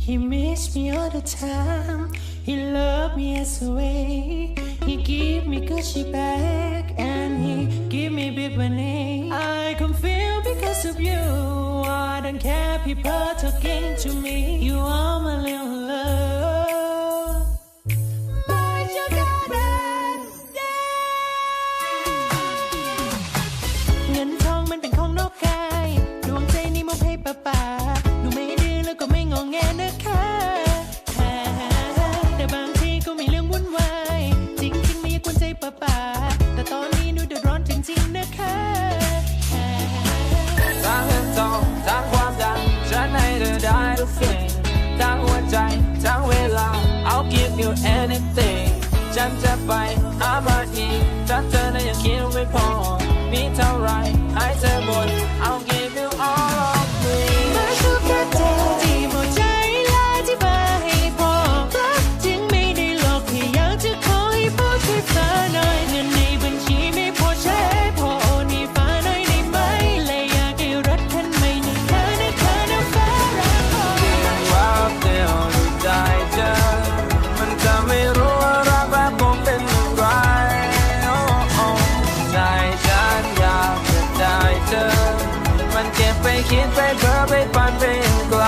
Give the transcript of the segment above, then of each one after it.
He miss me all the time. He love me as a way. He give me Gucci back and he give me big money. I can feel because of you. I don't care people talking to me. You แงนะคะแต่บางทีก็มีเรื่องวุ่นวาย จริงๆไม่อยากกวนใจป้าป่าแต่ตอนนี้หนูเดือดร้อนจริงๆนะคะทั้างเงินทองทั้งความดังฉันให้เธอได้ทุกสิ่งทั้งหัวใจทั้งเวลา I'll give you anything ฉันจะไปหามาอีกถ้าเธอนั้นยังคิดไม่พอมีเท่าไรให้เธอบ่น I'll give you all คิดไปเพ้อไปฝันไปไกล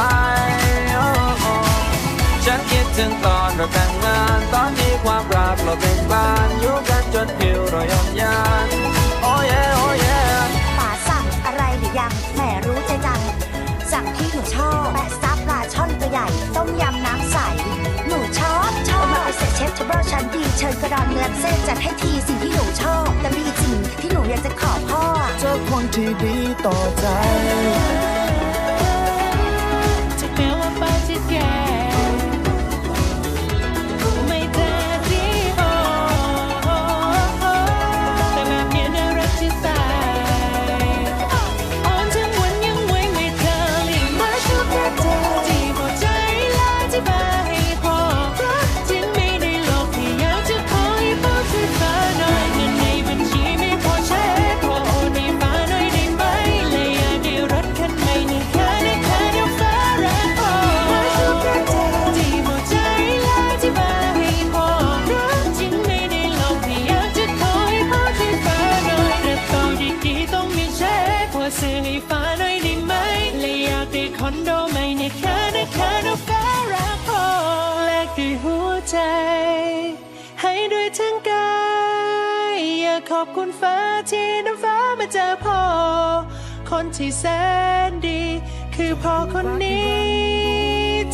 ฉันคิดถึงตอนเราแต่งงาน ตอนที่ความรักเราเป็นบ้านอยู่กันจนผิวเรายอมยานโอ้ยโอ้ยป๋าสั่งอะไรหรือยังแหมรู้ใจจัง สั่งที่หนูชอบแปะซับปลาช่อนตัวใหญ่ ต้มยำน้ำใส หนูชอบชอบมาเสร็จเชฟทัเบิลชั้นดีเชิญกระดอนเนื้อเส้นจัดให้ทีสิ่งที่หนูชอบ แต่มีสิ่งที่หนูอยากจะขอพ่อเจอคนที่ดีต่อใจ ซื้อให้ฟ้าหน่อยได้ไหมเลยอยากได้คอนโดใหม่ในคันนะคันนะฟ้ารักพอแลกด้วยหัวใจ ให้ด้วยทั้งกาย อยากขอบคุณฟ้าที่น้ำฟ้ามาเจอพ่อ คนที่แสนดี คือพ่อคนนี้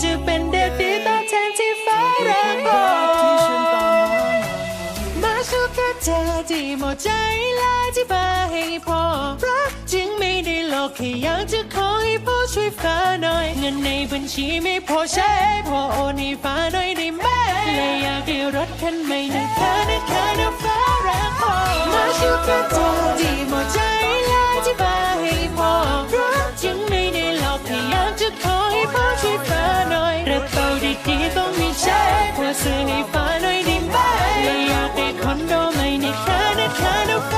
จะเป็นเด็กดีตอบแทนที่ฟ้ารักพ่อมาชูแค่เธอที่หมดใจ จะขอให้พ่อช่วยฟ้าหน่อย เงินในบัญชีไม่พอใช้พ่อโอนให้ฟ้าหน่อยได้ไหมเลยอยากได้รถคันใหม่นะคะนะคะนะฟ้ารักพ่อมาช่วยฟ้าจงดีหมดใจและที่ฟ้าให้พ่อรักจึงไม่ได้หลอกพยายามจะขอให้พ่อช่วยฟ้าหน่อยรถเป่าดีๆต้องมีใช้เพื่อซื้อให้ฟ้าหน่อยได้ไหมเลยอยากได้คอนโดใหม่นะคะนะคะนะฟ้า